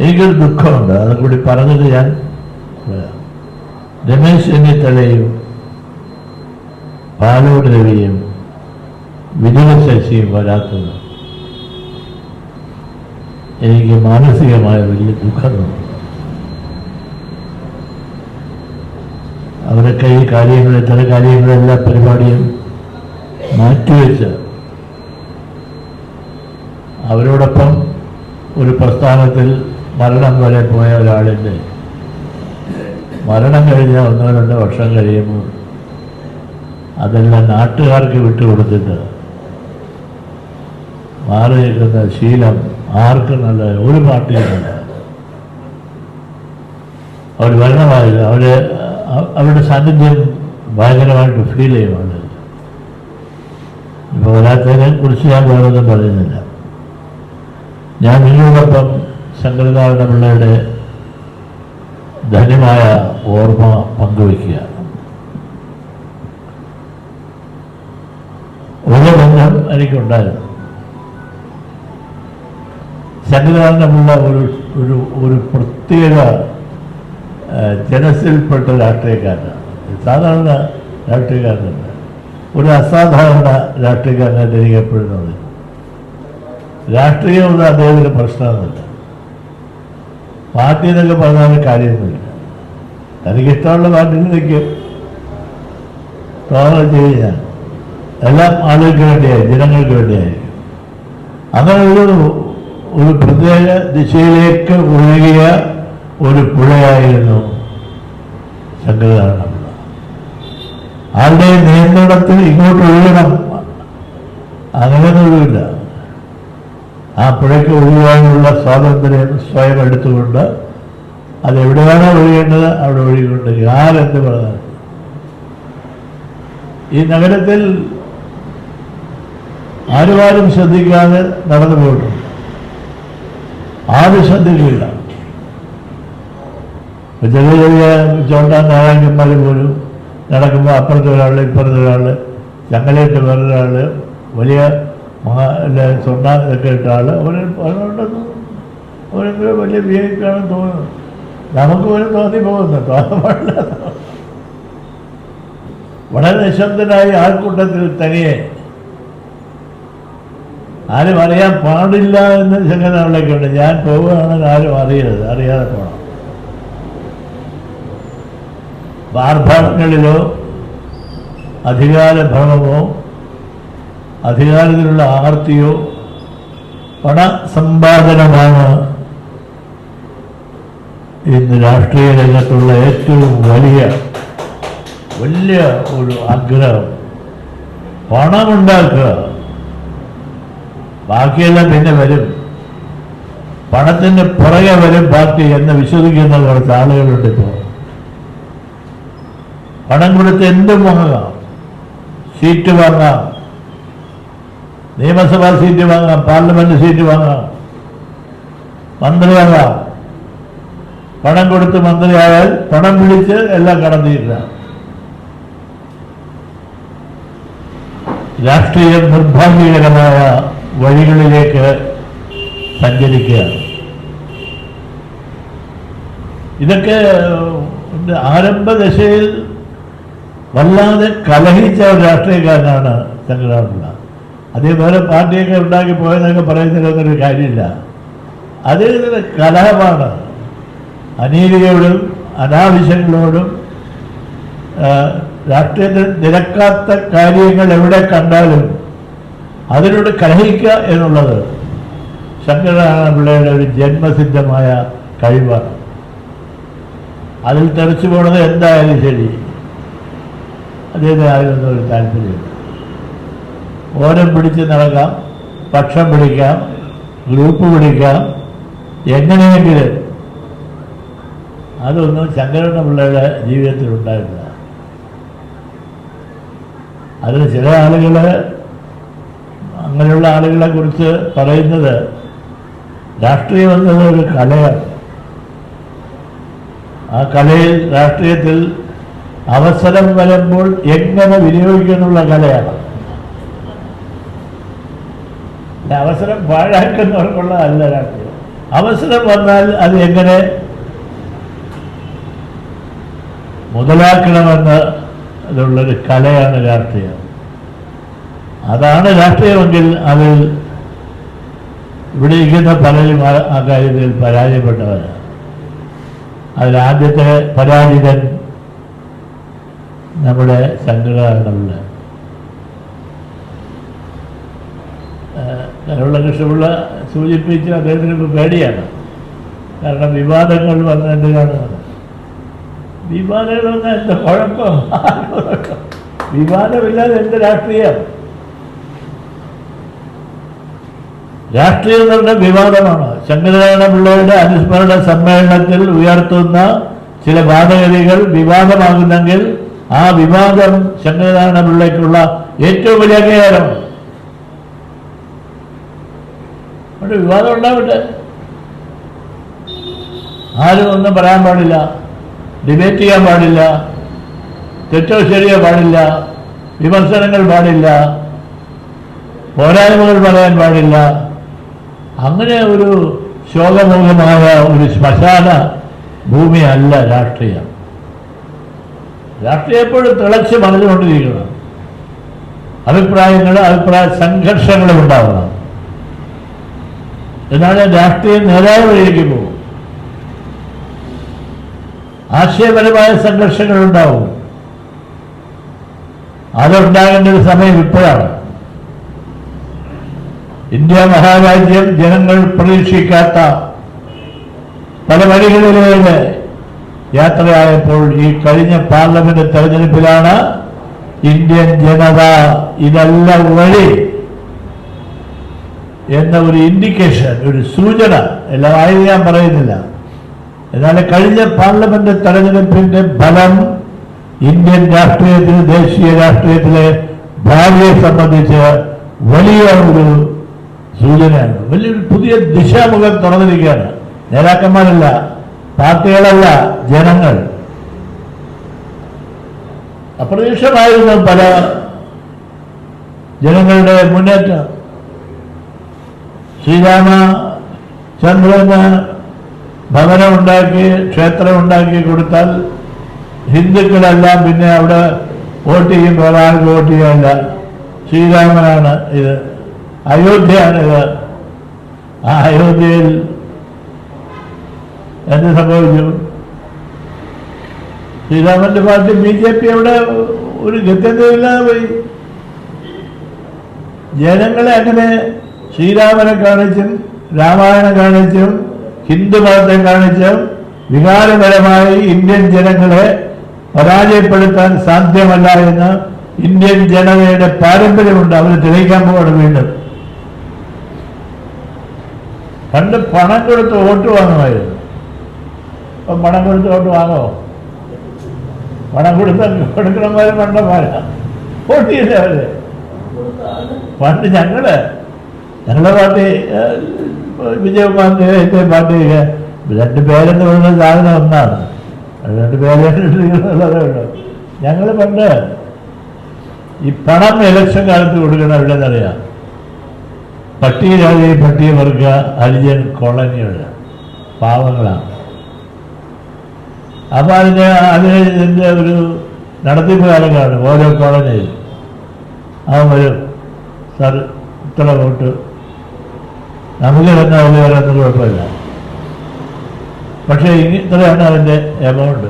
എനിക്കൊരു ദുഃഖമുണ്ട് അതും കൂടി പറഞ്ഞിട്ട് ഞാൻ രമേശ് ചെന്നിത്തലയും പാലോട് രവിയും വിനോദശേഷിയും വരാത്തത് എനിക്ക് മാനസികമായ വലിയ ദുഃഖം തോന്നുന്നു അവരൊക്കെ ഈ കാര്യങ്ങൾ ഇത്തരം കാര്യങ്ങളെല്ലാം പരിപാടിയും മാറ്റിവെച്ച് അവരോടൊപ്പം ഒരു പ്രസ്ഥാനത്തിൽ മരണം വരെ പോയ ഒരാളിന്റെ മരണം കഴിഞ്ഞ ഒന്നോ രണ്ടോ വർഷം കഴിയുമ്പോൾ അതെല്ലാം നാട്ടുകാർക്ക് വിട്ടുകൊടുത്തിട്ട് മാറി നിൽക്കുന്ന ശീലം ആർക്കും നല്ല ഒരു പാർട്ടിയുമല്ല അവർ വരണമായില്ല അവർ അവരുടെ സാന്നിധ്യം ഭയങ്കരമായിട്ട് ഫീൽ ചെയ്യുന്നുണ്ട് ഇപ്പോൾ വരാത്തതിനെ കുറിച്ച് ഞാൻ വേറൊന്നും പറയുന്നില്ല. ഞാൻ നിങ്ങളോടൊപ്പം ശങ്കരനാരായണ പിള്ളയുടെ ധന്യമായ ഓർമ്മ പങ്കുവയ്ക്കുക. ഒരു ബന്ധം എനിക്കുണ്ടായിരുന്നു. ശങ്കരനാരായണ പിള്ള ഒരു ഒരു ഒരു പ്രത്യേക ജനസിൽപ്പെട്ട രാഷ്ട്രീയക്കാരനാണ്. സാധാരണ രാഷ്ട്രീയക്കാരനല്ല. ഒരു അസാധാരണ രാഷ്ട്രീയക്കാരനായിട്ട് എനിക്ക് എപ്പോഴും തോന്നി രാഷ്ട്രീയമൊന്നും അദ്ദേഹത്തിന് പ്രശ്നമൊന്നുമില്ല. പാർട്ടി എന്നൊക്കെ പറഞ്ഞാൽ കാര്യമൊന്നുമില്ല. തനിക്ക് ഇഷ്ടമുള്ള പാർട്ടിയിൽ നിൽക്കും. തോന്നൽ ചെയ്യുക എല്ലാം ആളുകൾക്ക് വേണ്ടിയായി ജനങ്ങൾക്ക് വേണ്ടിയായിരിക്കും അങ്ങനെ ഒരു ഒരു പ്രത്യേക ദിശയിലേക്ക് ഒഴുകിയ ഒരു പുഴയായിരുന്നു ശങ്കരനാരായണ പിള്ള. ആരുടെ നിയന്ത്രണത്തിൽ ഇങ്ങോട്ട് ഒഴുകണം. അങ്ങനെയൊന്നുമില്ല ആ പുഴയ്ക്ക് ഒഴുകാനുള്ള സ്വാതന്ത്ര്യം സ്വയം എടുത്തുകൊണ്ട് അതെവിടെയാണോ ഒഴുകേണ്ടത് അവിടെ ഒഴുകിക്കൊണ്ട് ആരെന്ത് പറഞ്ഞാൽ ഈ നഗരത്തിൽ ആരുമാരും ശ്രദ്ധിക്കാതെ നടന്നു പോയിട്ടുണ്ട്. ആരും ശ്രദ്ധിക്കില്ല. ചെറിയ ചെറിയ ചോണ്ടാൻ നാരായണന്മാർ പോലും നടക്കുമ്പോൾ അപ്പുറത്തെ ഒരാൾ ഇപ്പുറത്തെ ഒരാൾ ചങ്ങലേറ്റ് വേറൊരാൾ വലിയ മഹാ സ്വർണ ഇതൊക്കെ ഇട്ട ആൾ അവന് അതുകൊണ്ടൊന്നും അവരെന്തോ വലിയ വി ഐ പി ആണെന്ന് തോന്നുന്നു. നമുക്ക് പോലും തോന്നി പോകുന്നു. തോന്നാൻ വളരെ നിശബ്ദനായി ആൾക്കൂട്ടത്തിൽ തനിയെ. ആരും അറിയാൻ പാടില്ല എന്ന് ചങ്ങനാളിലേക്ക് ഉണ്ട് ഞാൻ പോവുകയാണെങ്കിൽ ആരും അറിയരുത്. അറിയാതെ പോകണം ആർഭാടങ്ങളിലോ അധികാര ഭ്രമമോ അധികാരത്തിലുള്ള ആർത്തിയോ പണസമ്പാദനമാണ് ഇന്ന് രാഷ്ട്രീയ രംഗത്തുള്ള ഏറ്റവും വലിയ വലിയ ഒരു ആഗ്രഹം. പണമുണ്ടാക്കുക. ബാക്കിയെല്ലാം പിന്നെ വരും. പണത്തിന് പുറകെ വരും പാർട്ടി എന്ന് വിശ്വസിക്കുന്ന കുറച്ച് ആളുകളുണ്ട് ഇപ്പോൾ. പണം കൊടുത്ത് എന്തും വാങ്ങാം. സീറ്റ് വാങ്ങാം. നിയമസഭാ സീറ്റ് വാങ്ങാം പാർലമെന്റ് സീറ്റ് വാങ്ങാം മന്ത്രിയാകാം പണം കൊടുത്ത് മന്ത്രിയായാൽ പണം പിടിച്ച് എല്ലാം കടന്നിട്ടില്ല രാഷ്ട്രീയം നിർഭാഗ്യകരമായ വഴികളിലേക്ക് സഞ്ചരിക്കുകയാണ് ഇതൊക്കെ. ആരംഭദശയിൽ വല്ലാതെ കലഹിച്ച ഒരു രാഷ്ട്രീയക്കാരനാണ് ശങ്കരാപിള്ള അതേപോലെ പാർട്ടിയൊക്കെ ഉണ്ടാക്കി പോയെന്നൊക്കെ ഒരു കാര്യമില്ല. അദ്ദേഹത്തിന് കലഹമാണ് അനീതിയോടും അനാവശ്യങ്ങളോടും രാഷ്ട്രീയത്തിൽ നിരക്കാത്ത കാര്യങ്ങൾ എവിടെ കണ്ടാലും അതിനോട് കലഹിക്കുക എന്നുള്ളത് ശങ്കരനാരായണ പിള്ളയുടെ ഒരു ജന്മസിദ്ധമായ കഴിവാണ്. അതിൽ തെറിച്ചു പോണത് എന്തായാലും ശരി. അദ്ദേഹത്തിന് അതിനൊന്നും ഒരു താല്പര്യമില്ല. ഓരം പിടിച്ച് നടക്കാം പക്ഷം പിടിക്കാം ഗ്രൂപ്പ് പിടിക്കാം എങ്ങനെയെങ്കിലും. അതൊന്നും ശങ്കരണ പിള്ളയുടെ ജീവിതത്തിൽ ഉണ്ടായിട്ടില്ല. അതിൽ ചില ആളുകൾ അങ്ങനെയുള്ള ആളുകളെ കുറിച്ച് പറയുന്നത് രാഷ്ട്രീയം എന്നത് ഒരു കലയാണ്. ആ കലയിൽ രാഷ്ട്രീയത്തിൽ അവസരം വരുമ്പോൾ എങ്ങനെ വിനിയോഗിക്കുന്നുള്ള കലയാണ് പിന്നെ അവസരം പാഴാക്കുന്നവർക്കുള്ള അല്ല രാഷ്ട്രീയം അവസരം വന്നാൽ അത് എങ്ങനെ? മുതലാക്കണമെന്ന് അതുള്ളൊരു കലയാണ് രാഷ്ട്രീയം. അതാണ് രാഷ്ട്രീയമെങ്കിൽ അത് ഇവിടെ ഇരിക്കുന്ന പലരും ആ കാര്യത്തിൽ പരാജയപ്പെട്ടവരാണ്. അതിലാദ്യത്തെ പരാജിതൻ നമ്മുടെ ശങ്കരാനന്ദ കരുള്ള കൃഷ്ണപിള്ള സൂചിപ്പിച്ച് അദ്ദേഹത്തിന് ഇപ്പോൾ പേടിയാണ്. കാരണം വിവാദങ്ങൾ വന്നതിന്റെ കാണുന്നത് വിവാദങ്ങൾ വന്നാൽ എന്താ കുഴപ്പം? വിവാദമില്ലാതെ എന്ത് രാഷ്ട്രീയം? രാഷ്ട്രീയം എന്ന് പറഞ്ഞാൽ വിവാദമാണ്. ശങ്കരനാരായണ പിള്ളയുടെ അനുസ്മരണ സമ്മേളനത്തിൽ ഉയർത്തുന്ന ചില വാദഗതികൾ വിവാദമാകുന്നെങ്കിൽ ആ വിവാദം ശങ്കരനാരായണ പിള്ളയ്ക്കുള്ള ഏറ്റവും വലിയ അംഗീകാരമാണ്. അവിടെ വിവാദം ഉണ്ടാവട്ടെ? ആരും ഒന്നും പറയാൻ പാടില്ല. ഡിബേറ്റ് ചെയ്യാൻ പാടില്ല. തെറ്റോ ശരിയോ പാടില്ല. വിമർശനങ്ങൾ പാടില്ല. പോരായ്മകൾ പറയാൻ പാടില്ല. അങ്ങനെ ഒരു ശോകമൂലമായ ഒരു ശ്മശാന ഭൂമിയല്ല രാഷ്ട്രീയം. രാഷ്ട്രീയം എപ്പോഴും തിളച്ച് മറിഞ്ഞുകൊണ്ടിരിക്കണം അഭിപ്രായങ്ങൾ അഭിപ്രായ സംഘർഷങ്ങളും ഉണ്ടാവണം. എന്നാണ് രാഷ്ട്രീയം നേതാവ് വഴിയിലേക്ക് പോകും. ആശയപരമായ സംഘർഷങ്ങൾ ഉണ്ടാവും. അതുണ്ടാകേണ്ട ഒരു സമയം ഇപ്പോഴാണ്. ഇന്ത്യ മഹാരാജ്യം ജനങ്ങൾ പ്രതീക്ഷിക്കാത്ത പല വഴികളിലേക്ക് യാത്രയായപ്പോൾ ഈ കഴിഞ്ഞ പാർലമെന്റ് തെരഞ്ഞെടുപ്പിലാണ് ഇന്ത്യൻ ജനത ഇതല്ല വഴി എന്ന ഒരു ഇൻഡിക്കേഷൻ ഒരു സൂചന. എല്ലാം ഞാൻ പറയുന്നില്ല. എന്നാൽ കഴിഞ്ഞ പാർലമെന്റ് തെരഞ്ഞെടുപ്പിന്റെ ഫലം ഇന്ത്യൻ രാഷ്ട്രീയത്തിൽ ദേശീയ രാഷ്ട്രീയത്തിലെ ഭാവിയെ സംബന്ധിച്ച് വലിയ ഒരു സൂചനയാണ്. വലിയൊരു പുതിയ ദിശാമുഖം തുറന്നിരിക്കുകയാണ്. നേതാക്കന്മാരല്ല പാർട്ടികളല്ല ജനങ്ങൾ. അപ്രതീക്ഷമായിരുന്നു പല ജനങ്ങളുടെ മുന്നേറ്റം. ശ്രീരാമ ചന്ദ്രന് ഭവനം ഉണ്ടാക്കി ക്ഷേത്രം ഉണ്ടാക്കി കൊടുത്താൽ ഹിന്ദുക്കളെല്ലാം പിന്നെ അവിടെ വോട്ട് ചെയ്യും വേറെ വോട്ട് ചെയ്യാനില്ല ശ്രീരാമനാണ് ഇത്. അയോധ്യയാണ് ഇത്. ആ അയോധ്യയിൽ എന്ത് സംഭവിച്ചു? ശ്രീരാമന്റെ പാർട്ടി ബി ജെ പി അവിടെ ഒരു ഗത്യന്തമില്ലാതെ പോയി. ജനങ്ങളെ അങ്ങനെ ശ്രീരാമനെ കാണിച്ചും രാമായണം കാണിച്ചും ഹിന്ദു മതത്തെ കാണിച്ചും വികാരപരമായി ഇന്ത്യൻ ജനങ്ങളെ പരാജയപ്പെടുത്താൻ സാധ്യമല്ല എന്ന് ഇന്ത്യൻ ജനതയുടെ പാരമ്പര്യമുണ്ട്. അവർ തെളിയിക്കാൻ പോവാണ് വീണ്ടും. പണ്ട് പണം കൊടുത്ത് വോട്ട് വാങ്ങുമായിരുന്നു. അപ്പൊ പണം കൊടുത്ത് വോട്ട് വാങ്ങോ? പണം കൊടുത്ത കൊടുക്കണമാരും പണ്ടന്മാരാ? വോട്ട് പണ്ട് ഞങ്ങൾ ഞങ്ങളുടെ പാർട്ടി വിജയകുമാറിന്റെ വിജയകുമാറിന്റെ പാർട്ടി രണ്ട് പേരെന്ന് പറയുന്ന സാധനം ഒന്നാണ്. രണ്ട് ഉള്ളൂ ഞങ്ങൾ പണ്ട് ഈ പണം ഇലക്ഷൻ കാലത്ത് കൊടുക്കണം എവിടെയെന്നറിയാം പട്ടികജാതി പട്ടികവർഗ ഹരിജൻ കോളനികൾ പാവങ്ങളാണ്. അപ്പൊ അതിന് ഇതിന്റെ ഒരു നടത്തിപ്പ് കാലങ്ങളാണ്. ഓരോ കോളനിയിൽ അവൻ വരും സാർ ഇത്ര വോട്ട് നമുക്ക് തന്നെ ഉപകാരം കുഴപ്പമില്ല. പക്ഷേ ഇത്രയാണ് അതിന്റെ എമൗണ്ട്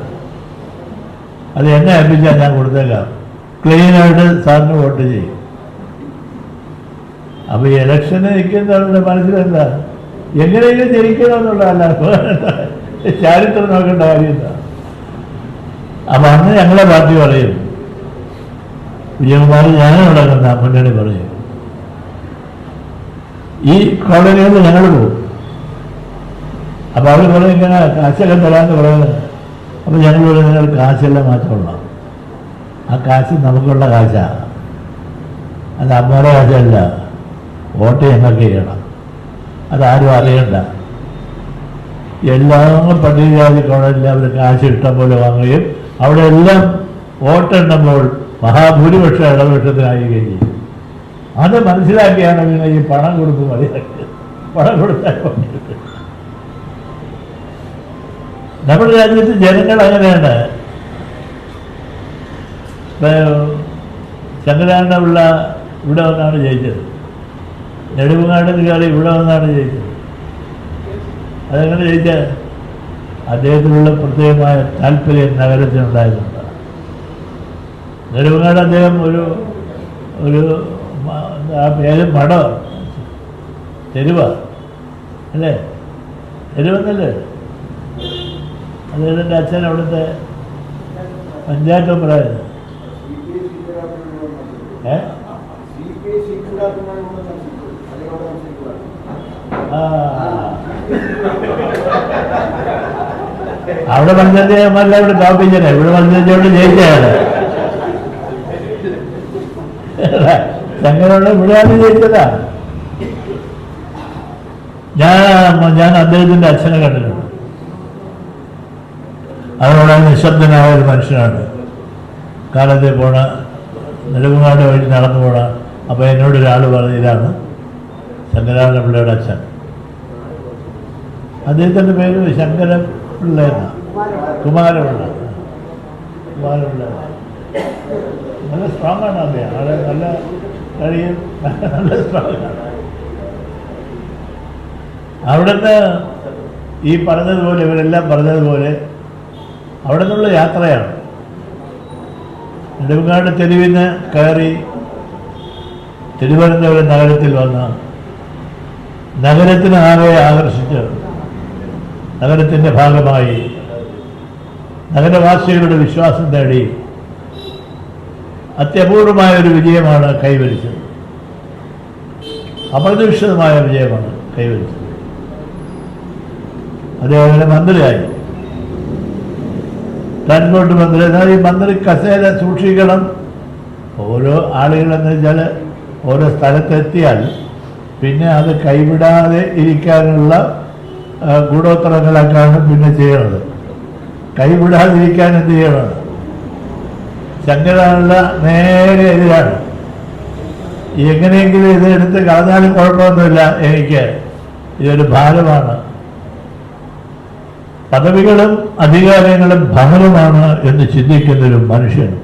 അത് എന്നെ ഏൽപ്പിച്ചാൽ ഞാൻ കൊടുത്തേക്കാം. ക്ലീനായിട്ട് സാറിന് വോട്ട് ചെയ്യും. അപ്പോൾ ഈ ഇലക്ഷന് നിൽക്കുന്നവരുടെ മനസ്സിലെന്താ? എങ്ങനെയെങ്കിലും ജയിക്കണമെന്നുള്ളതല്ല. ചാരിത്രം നോക്കേണ്ട കാര്യമില്ല. അപ്പം അന്ന് ഞങ്ങളെ പാർട്ടി പറയും. വിജയകുമാർ ഞാനും നടക്കുന്ന മുന്നണി പറയും. ഈ കോളനികളിൽ ഞങ്ങൾ പോകും അപ്പോൾ അവർ പറയും ഇങ്ങനെ കാശൊക്കെ തരാമെന്ന് പറയുന്നത്. അപ്പോൾ ഞങ്ങൾ പറയും നിങ്ങൾ കാശെല്ലാം മാത്രമുള്ള ആ കാശ് നമുക്കുള്ള കാശാണ് അത് അമ്മയുടെ കാശല്ല. വോട്ട് ഞങ്ങൾക്ക് ചെയ്യണം. അതാരും അറിയണ്ട. എല്ലാം പട്ടികജാതി കോളനിൽ അവർ കാശ് ഇഷ്ടം പോലെ വാങ്ങുകയും അവിടെ എല്ലാം വോട്ടെണ്ണുമ്പോൾ മഹാഭൂരിപക്ഷം ഇടപക്ഷത്തിനായിരിക്കുകയും ചെയ്യും. അത് മനസ്സിലാക്കിയാണ് പിന്നെ ഈ പണം കൊടുത്ത് മതി പണം കൊടുത്താൽ. നമ്മുടെ രാജ്യത്ത് ജനങ്ങൾ അങ്ങനെയാണ്. ശങ്കരാണ്ട പിള്ള ഇവിടെ വന്നാണ് ജയിച്ചത്. നെടുമങ്ങാട് കാലം ഇവിടെ വന്നാണ് ജയിച്ചത്. അതെങ്ങനെ ജയിച്ചത് അദ്ദേഹത്തിനുള്ള പ്രത്യേകമായ താല്പര്യം നഗരത്തിനുണ്ടായിരുന്നുണ്ട് നെടുമങ്ങാട് അദ്ദേഹം ഒരു ഒരു ആ പേര് മഠം തെരുവ. അല്ലേ? തെരുവെന്നല്ലേ? അദ്ദേഹത്തിന്റെ അച്ഛൻ അവിടുത്തെ പഞ്ചായത്ത് മെമ്പറായിരുന്നു. ഏ? അവിടെ മത്സരിച്ചല്ല ഇവിടെ തോപ്പിച്ചത് ഇവിടെ ജയിച്ചാണ് ജയിച്ചതാണ് ചങ്ങനോട് ഇവിടെയാണ് ജയിച്ചതാ ഞാൻ ഞാൻ അദ്ദേഹത്തിന്റെ അച്ഛനെ കണ്ടിട്ടുണ്ട് അതുകൊണ്ട് നിശബ്ദനായ ഒരു മനുഷ്യനാണ്. കാലത്തെ പോണ നെടുമങ്ങാട് വഴി നടന്നു പോണ അപ്പോൾ എന്നോട് ഒരാൾ പറഞ്ഞു ഇതാണ് പിള്ളയുടെ അച്ഛൻ. അദ്ദേഹത്തിന്റെ പേര് ശങ്കര പിള്ള എന്നാ. കുമാരപിള്ള. കുമാരപിള്ള. നല്ല സ്ട്രോങ് ആണ് അദ്ദേഹം. നല്ല നല്ല കഴിയും നല്ല സ്ട്രോങ് ആണ്. അവിടുന്ന് ഈ പറഞ്ഞതുപോലെ ഇവരെല്ലാം പറഞ്ഞതുപോലെ അവിടെ നിന്നുള്ള യാത്രയാണ്. നെടുമങ്ങാട് തെരുവിന് കയറി തിരുവനന്തപുരം നഗരത്തിൽ വന്ന നഗരത്തിന് ആകെ ആകർഷിച്ച് നഗരത്തിന്റെ ഭാഗമായി നഗരവാസികളുടെ വിശ്വാസം നേടി അത്യപൂർവമായ ഒരു വിജയമാണ് കൈവരിച്ചത്. അപ്രതീക്ഷിതമായ വിജയമാണ് കൈവരിച്ചത്. അദ്ദേഹം മന്ത്രിയായി. ട്രാൻസ്പോർട്ട് മന്ത്രി എന്നാൽ ഈ മന്ത്രി കസേര സൂക്ഷിക്കണം. ഓരോ ആളുകളെന്ന് വെച്ചാൽ ഓരോ സ്ഥലത്തെത്തിയാൽ പിന്നെ അത് കൈവിടാതെ ഇരിക്കാനുള്ള ഗുണോത്തരങ്ങളൊക്കെയാണ് പിന്നെ ചെയ്യണത്. കൈവിടാതിരിക്കാൻ എന്ത് ചെയ്യണം? ശങ്കരാനുള്ള നേരെ എതിരാണ്. എങ്ങനെയെങ്കിലും ഇത് എടുത്ത് കളഞ്ഞാലും കുഴപ്പമൊന്നുമില്ല എനിക്ക്. ഇതൊരു ഭാരമാണ്. പദവികളും അധികാരങ്ങളും ഭാരമാണ് എന്ന് ചിന്തിക്കുന്നൊരു മനുഷ്യൻ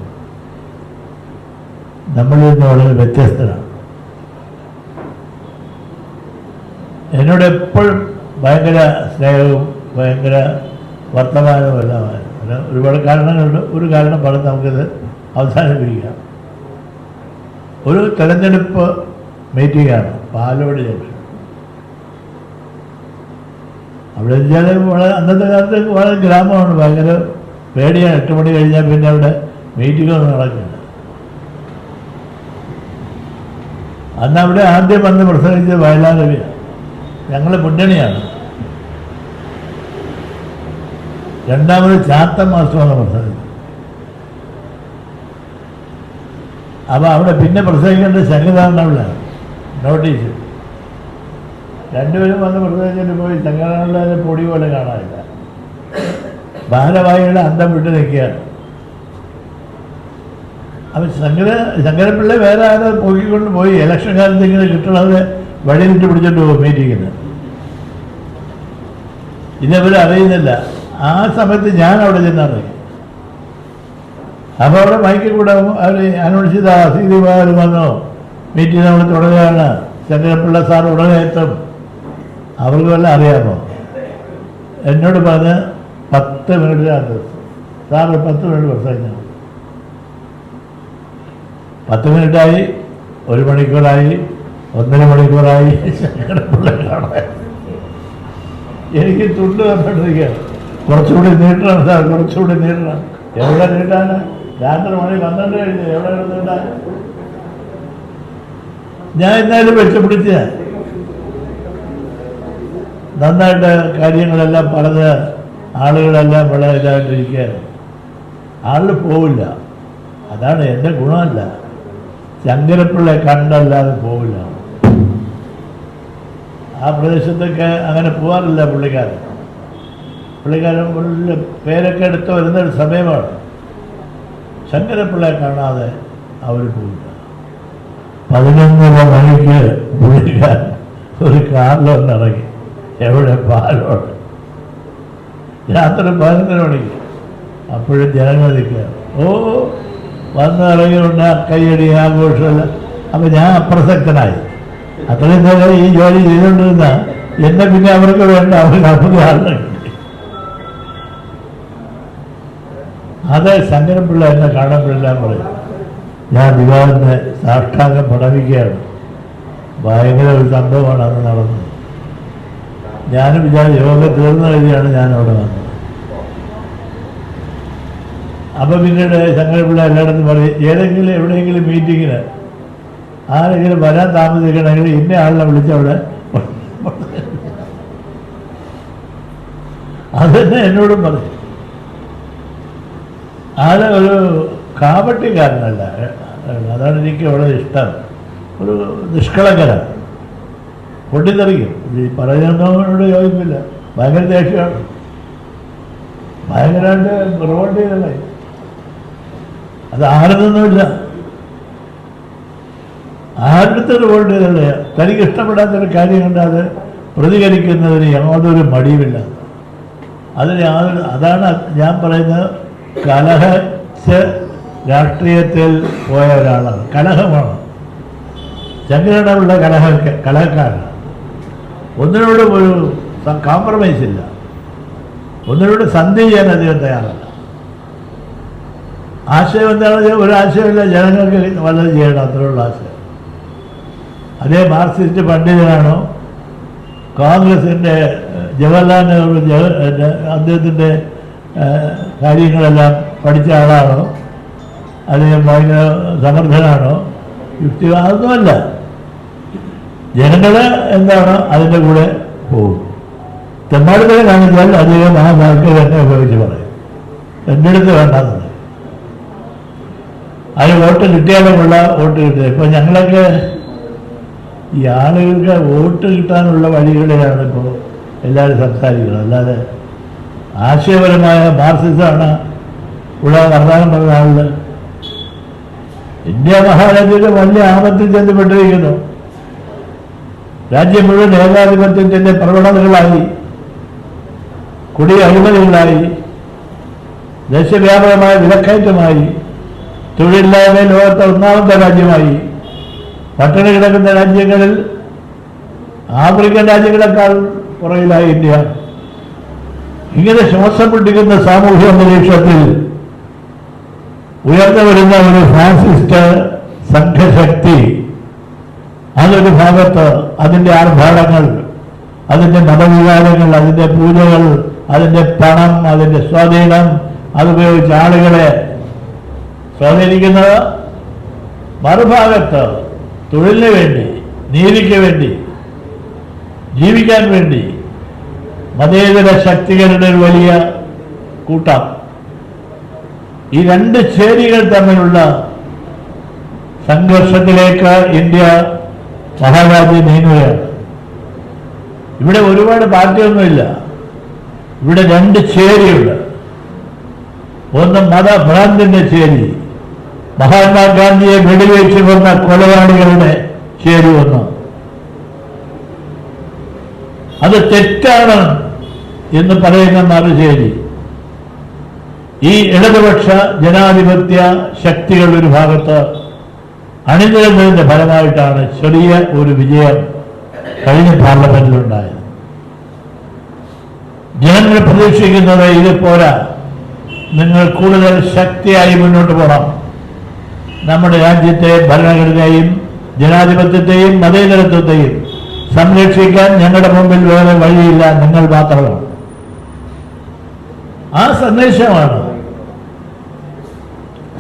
നമ്മളിൽ നിന്ന് വളരെ വ്യത്യസ്തനാണ്. എന്നോട് എപ്പോഴും ഭയങ്കര സ്നേഹവും ഭയങ്കര വർത്തമാനവും എല്ലാമായിരുന്നു ഒരുപാട് കാരണങ്ങളുണ്ട്. ഒരു കാരണം പറഞ്ഞ് നമുക്കിത് അവസാനിപ്പിക്കാം ഒരു തെരഞ്ഞെടുപ്പ് മീറ്റിംഗാണ് പാലോട് ജംഗ്ഷൻ. അവിടെ വെച്ചാൽ വളരെ അന്നത്തെ കാലത്ത് വളരെ ഗ്രാമമാണ്. ഭയങ്കര പേടിയാണ്. എട്ട് മണി കഴിഞ്ഞാൽ പിന്നെ അവിടെ മീറ്റിങ്ങൊന്നും നടക്കില്ല. അന്ന് അവിടെ ആദ്യം വന്ന് പ്രസംഗിച്ചത് വയലാരവിയാണ് ഞങ്ങൾ മുന്നണിയാണ്. രണ്ടാമത് ചാത്ത മാസമാണ് പ്രസംഗിച്ചത്. അപ്പോൾ അവിടെ പിന്നെ പ്രസംഗിക്കേണ്ട ശങ്കരാണവിളാണ് നോട്ടീസ് രണ്ടുപേരും വന്ന് പ്രസംഗിച്ചിട്ട് പോയി സംഘടനകളുടെ പൊടി പോലെ കാണാനില്ല. ഭാരവാഹിയുടെ അന്തം വിട്ട് നിൽക്കുകയാണ്. അപ്പം ശങ്കര ശങ്കരപ്പിള്ള വേറെ ആരോ പോയിക്കൊണ്ട് പോയി. ഇലക്ഷൻ കാലത്ത് ഇങ്ങനെ കിട്ടണത് വഴിയിട്ട് പിടിച്ചിട്ട് പോകും മീറ്റിങ്ങിന് ഇതവർ അറിയുന്നില്ല. ആ സമയത്ത് ഞാൻ അവിടെ ചെന്നറിയും അപ്പോൾ അവിടെ മൈക്കിൽ കൂടെ അവർ അനൗൺസ് ചെയ്ത വന്നു. മീറ്റിംഗ് നമ്മൾ തുടരുകയാണ് ചെങ്കരപ്പിള്ള സാർ ഉടനെ എത്തും അവർക്ക് വല്ല അറിയാമോ? എന്നോട് പറഞ്ഞ് പത്ത് മിനിറ്റിലാണ് ഒരു പത്ത് മിനിറ്റ് പ്രസംഗിച്ചു. പത്ത് മിനിറ്റായി ഒരു മണിക്കൂറായി ഒന്നര മണിക്കൂറായി എനിക്ക് തുണ്ട് തന്നിട്ടിരിക്കുകയാണ് കുറച്ചുകൂടി നീട്ടണം സാർ കുറച്ചുകൂടി നീട്ടണം. എവിടെ നീട്ടാണ് രാത്രി മണി പന്ത്രണ്ട് കഴിഞ്ഞു എവിടെ കിടന്നിട്ട? ഞാൻ എന്നാലും വെച്ചപ്പിടിച്ച് നന്നായിട്ട് കാര്യങ്ങളെല്ലാം പറഞ്ഞ് ആളുകളെല്ലാം വളരെ ഇതായിട്ടിരിക്കുകയാണ് പോവില്ല. അതാണ് എന്റെ ഗുണമല്ല. ശങ്കരപ്പിള്ളയെ കണ്ടല്ലാതെ പോവില്ല. ആ പ്രദേശത്തൊക്കെ അങ്ങനെ പോകാറില്ല പുള്ളിക്കാരൻ. പുള്ളിക്കാരൻ പുള്ളിയുടെ പേരൊക്കെ എടുത്ത് വരുന്ന ഒരു സമയമാണ്. ശങ്കരപ്പിള്ളയെ കാണാതെ അവർ പോയില്ല പതിനൊന്നര മണിക്ക് വിളിക്കാൻ ഒരു കാറിലൊന്നിറങ്ങി എവിടെ പാലോട്? രാത്രി പതിനൊന്നര മണിക്ക്. അപ്പോഴും ജനങ്ങൾ നിൽക്കുക ഓ വന്ന് ഇറങ്ങിയുണ്ട് കൈയടി ആഘോഷമല്ല. അപ്പം ഞാൻ അപ്രസക്തനായി. അത്രയും നേരം ഈ ജോലി ചെയ്തുകൊണ്ടിരുന്ന എന്നെ പിന്നെ അവർക്ക് വേണ്ട അവർക്ക് അവർക്ക് ആളുകൾ അത് ശങ്കരപ്പിള്ള എന്നെ കാണപ്പെടുന്ന പറയും ഞാൻ വിവാഹത്തിന് സാഷ്ടാംഗം പഠിക്കുകയാണ് ഭയങ്കര ഒരു സംഭവമാണ് അന്ന് നടന്നത്. ഞാനും വിചാരിച്ചു യോഗ തീർന്നു കഴിഞ്ഞാണ് ഞാൻ അവിടെ വന്നത്. അപ്പം പിന്നീട് ശങ്കരപിള്ള എല്ലായിടത്തും പറയും ഏതെങ്കിലും എവിടെയെങ്കിലും മീറ്റിങ്ങിന് ആരെങ്കിലും വരാൻ താമസിക്കണമെങ്കിൽ ഇന്ന ആളിനെ വിളിച്ചവിടെ അതെന്നെ എന്നോടും പറയും ആൾ ഒരു കാപട്യക്കാരനല്ല. അതാണ് എനിക്ക് വളരെ ഇഷ്ടം. ഒരു നിഷ്കളങ്കനാണ്. പൊട്ടിത്തെറിക്കും. ഈ പറയുന്നവനോട് യോജിപ്പില്ല. ഭയങ്കര ദേഷ്യമാണ്. ഭയങ്കരമായിട്ട് റിവോൾട്ട് ചെയ്തല്ലേ അത് ആരുന്നൊന്നുമില്ല ആരുടെ റിവോൾട്ട് ചെയ്തല്ലേ തനിക്ക് ഇഷ്ടപ്പെടാത്തൊരു കാര്യം കണ്ട് പ്രതികരിക്കുന്നതിന് യാതൊരു മടിയുമില്ല. അതിന് യാതൊരു അതാണ് ഞാൻ പറയുന്നത്. കലഹച്ച രാഷ്ട്രീയത്തിൽ പോയ ഒരാളാണ് കലഹമാണ്. ചങ്കരനുള്ള കലഹ കലഹക്കാരാണ് ഒന്നിനോടും ഒരു കോംപ്രമൈസ് ഇല്ല. ഒന്നിനോട് സന്ധി ചെയ്യാൻ അധികം തയ്യാറല്ല. ആശയം എന്താണെന്ന് ഒരു ആശയമില്ല ജനങ്ങൾക്ക് വളരെ ചെയ്യണം അത്രയുള്ള ആശയം. അതേ മാർക്സിസ്റ്റ് പണ്ഡിതനാണോ? കോൺഗ്രസിന്റെ ജവഹർലാൽ നെഹ്റു അദ്ദേഹത്തിന്റെ കാര്യങ്ങളെല്ലാം പഠിച്ച ആളാണോ? അദ്ദേഹം ഭയങ്കര സമർത്ഥനാണോ? യുക്തിവാദമല്ല ജനങ്ങൾ എന്താണോ അതിന്റെ കൂടെ പോകും. തെമ്മാടിത്തരം കാണിച്ചാൽ അദ്ദേഹം ആ വാക്ക് തന്നെ ഉപയോഗിച്ച് പറയും. എന്റെ അടുത്ത് വേണ്ടെന്ന് അതിന് വോട്ട് കിട്ടിയാലുമുള്ള വോട്ട് കിട്ടുക ഇപ്പം ഞങ്ങളൊക്കെ ഈ ആളുകൾക്ക് വോട്ട് കിട്ടാനുള്ള വഴികളിലാണ് ഇപ്പോൾ എല്ലാവരും സംസാരിക്കുന്നത്. അല്ലാതെ ആശയപരമായ മാർസിസമാണ് ഉള്ള വർത്തമാനം പറഞ്ഞ ആളുകൾ ഇന്ത്യ മഹാരാജ്യത്തെ വലിയ ആപത്തിൽ ചെന്നപ്പെട്ടിരിക്കുന്നു രാജ്യം മുഴുവൻ ഏകാധിപത്യത്തിന്റെ പ്രവണതകളായി കുടിയ അഴിമതികളായി ദേശവ്യാപകമായ വിലക്കയറ്റമായി തൊഴിലില്ലായ്മ ലോകത്തെ ഒന്നാമത്തെ രാജ്യമായി പട്ടണ കിടക്കുന്ന രാജ്യങ്ങളിൽ ആഫ്രിക്കൻ രാജ്യങ്ങളെക്കാൾ പുറകിലായി ഇന്ത്യ. ഇങ്ങനെ ശ്വാസം പിടിക്കുന്ന സാമൂഹ്യ അന്തരീക്ഷത്തിൽ ഉയർന്നു വരുന്ന ഒരു ഫാസിസ്റ്റ് സംഘശക്തി അതൊരു ഭാഗത്ത് അതിന്റെ ആർഭാടങ്ങൾ അതിന്റെ മതവികാരങ്ങൾ അതിന്റെ പൂജകൾ അതിന്റെ പണം അതിന്റെ സ്വാധീനം അതുപയോഗിച്ച് ആളുകളെ സ്വാധീനിക്കുന്നത് മറുഭാഗത്ത് തൊഴിലിന് വേണ്ടി നീതിക്ക് വേണ്ടി ജീവിക്കാൻ വേണ്ടി മതേതര ശക്തികളുടെ ഒരു വലിയ കൂട്ടം. ഈ രണ്ട് ചേരികൾ തമ്മിലുള്ള സംഘർഷത്തിലേക്ക് ഇന്ത്യ മഹാരാജ്യം നീങ്ങുകയാണ്. ഇവിടെ ഒരുപാട് പാർട്ടിയൊന്നുമില്ല. ഇവിടെ രണ്ട് ചേരിയുണ്ട്. ഒന്ന് മതഭ്രാന്തിന്റെ ചേരി മഹാത്മാഗാന്ധിയെ വെടിവെച്ച് കൊന്ന കൊലയാളികളുടെ ചേരി ഒന്ന്. അത് തെറ്റാണ് എന്ന് പറയുന്ന മറുചേരി. ഈ ഇടതുപക്ഷ ജനാധിപത്യ ശക്തികൾ ഒരു ഭാഗത്ത് അണിനിരുന്നതിന്റെ ഫലമായിട്ടാണ് ചെറിയ ഒരു വിജയം കഴിഞ്ഞ പാർലമെന്റിലുണ്ടായത്. ജനങ്ങൾ പ്രതീക്ഷിക്കുന്നത് ഇത് പോരാ. നിങ്ങൾ കൂടുതൽ ശക്തിയായി മുന്നോട്ട് പോകണം നമ്മുടെ രാജ്യത്തെ ഭരണഘടനയെയും ജനാധിപത്യത്തെയും മതേതരത്വത്തെയും സംരക്ഷിക്കാൻ ഞങ്ങളുടെ മുമ്പിൽ വേറെ വഴിയില്ല. നിങ്ങൾ മാത്രമാണ്. ആ സന്ദേശമാണ്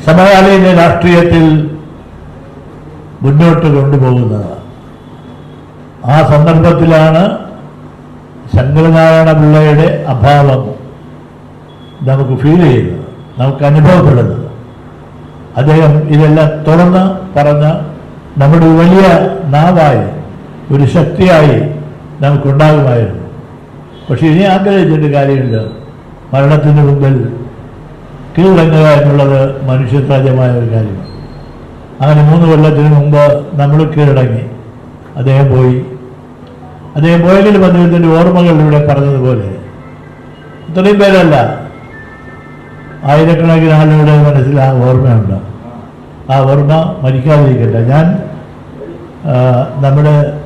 സമകാലീന രാഷ്ട്രീയത്തിൽ മുന്നോട്ട് കൊണ്ടുപോകുന്നത്. ആ സന്ദർഭത്തിലാണ് ശങ്കരനാരായണ പിള്ളയുടെ അഭാവം നമുക്ക് ഫീൽ ചെയ്യുന്നത് നമുക്ക് അനുഭവപ്പെടുന്നത്. അദ്ദേഹം ഇതെല്ലാം തുറന്ന് പറഞ്ഞ നമ്മുടെ വലിയ നാവായി ഒരു ശക്തിയായി നമുക്കുണ്ടാകുമായിരുന്നു. പക്ഷെ ഇനി ആഗ്രഹിച്ചിട്ട് കാര്യമില്ല. മരണത്തിന് മുമ്പിൽ കീഴടങ്ങുക എന്നുള്ളത് മനുഷ്യസാധ്യമായ ഒരു കാര്യമാണ്. അങ്ങനെ മൂന്ന് കൊല്ലത്തിന് മുമ്പ് നമ്മൾ കീഴടങ്ങി. അദ്ദേഹം പോയി. അദ്ദേഹം പോയെങ്കിലും അദ്ദേഹത്തിന്റെ ഓർമ്മകൾ ഇവിടെ പറഞ്ഞതുപോലെ ഇത്രയും പേരല്ല. ആയിരക്കണക്കിന് ആളുകളുടെ മനസ്സിൽ ആ ഓർമ്മയുണ്ട്. ആ ഓർമ്മ മരിക്കാതിരിക്കട്ടെ. ഞാൻ നമ്മുടെ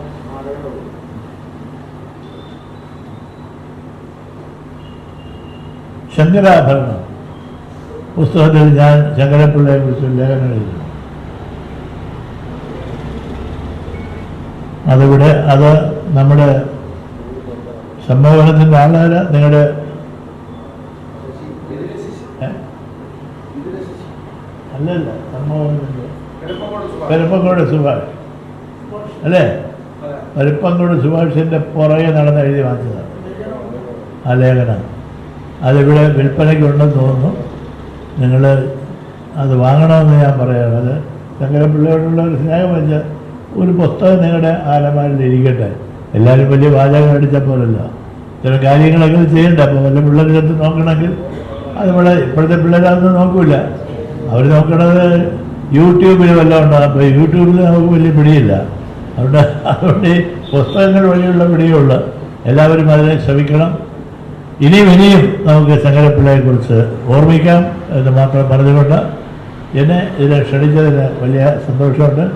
ശങ്കരാഭരണം. പുസ്തകത്തിൽ ഞാൻ ശങ്കരപ്പിള്ളയെ കുറിച്ച് ലേഖനം എഴുതി അതിവിടെ അത് നമ്മുടെ സമ്മേളനത്തിന്റെ ആളാര നിങ്ങളുടെ? അല്ലല്ല പെരുപ്പങ്കോട് സുഭാഷ്. അല്ലേ? പെരുപ്പങ്കോട് സുഭാഷിന്റെ പുറകെ നടന്ന് എഴുതി വാങ്ങിച്ചതാണ് ആ ലേഖനം. അതിവിടെ വിൽപ്പനയ്ക്കുണ്ടെന്ന് തോന്നുന്നു. നിങ്ങൾ അത് വാങ്ങണമെന്ന് ഞാൻ പറയാം. അത് ശങ്കരപിള്ളയോടുള്ള ഒരു സ്നേഹം വെച്ച് ഒരു പുസ്തകം നിങ്ങളുടെ ആലമാരിൽ ഇരിക്കട്ടെ. എല്ലാവരും വലിയ വാചകം അടിച്ച പോലല്ല ചില കാര്യങ്ങളൊക്കെ ചെയ്യണ്ട? അപ്പോൾ വല്ല പിള്ളേരുടെ അടുത്ത് നോക്കണമെങ്കിൽ അത് ഇവിടെ ഇപ്പോഴത്തെ പിള്ളേരാണെന്ന് നോക്കൂല. അവർ നോക്കണത് യൂട്യൂബിൽ വല്ലതും ഉണ്ടാകും അപ്പോൾ യൂട്യൂബിൽ നമുക്ക് വലിയ പിടിയില്ല. അതുകൊണ്ട് അതുകൊണ്ട് പുസ്തകങ്ങൾ വഴിയുള്ള പിടിയുള്ളൂ എല്ലാവരും അതിനെ ശ്രമിക്കണം. ഇനിയും ഇനിയും നമുക്ക് ശങ്കരപ്പിള്ളയെക്കുറിച്ച് ഓർമ്മിക്കാം എന്ന് മാത്രം പറഞ്ഞുകൊണ്ട് എന്നെ ഇതിൽ ക്ഷണിച്ചതിന് വലിയ സന്തോഷമുണ്ട്.